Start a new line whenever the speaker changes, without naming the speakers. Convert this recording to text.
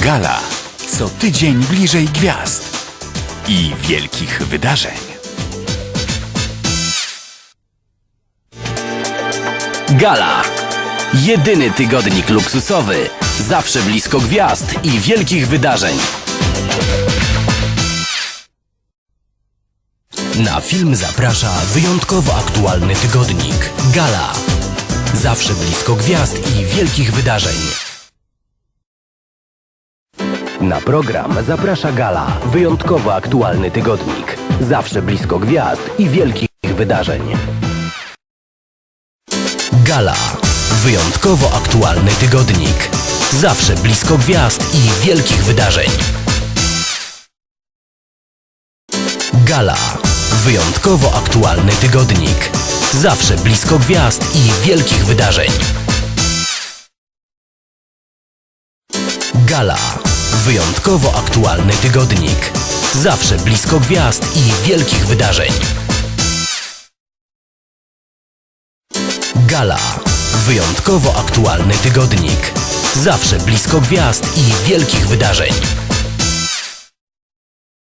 Gala. Co tydzień bliżej gwiazd i wielkich wydarzeń.
Gala. Jedyny tygodnik luksusowy. Zawsze blisko gwiazd i wielkich wydarzeń. Na film zaprasza wyjątkowo aktualny tygodnik Gala. Zawsze blisko gwiazd i wielkich wydarzeń. Na program zaprasza Gala, wyjątkowo aktualny tygodnik. Zawsze blisko gwiazd i wielkich wydarzeń. Gala. Wyjątkowo aktualny tygodnik. Zawsze blisko gwiazd i wielkich wydarzeń. Gala. Wyjątkowo aktualny tygodnik. Zawsze blisko gwiazd i wielkich wydarzeń. Gala. Wyjątkowo aktualny tygodnik. Zawsze blisko gwiazd i wielkich wydarzeń. Gala. Wyjątkowo aktualny tygodnik. Zawsze blisko gwiazd i wielkich wydarzeń.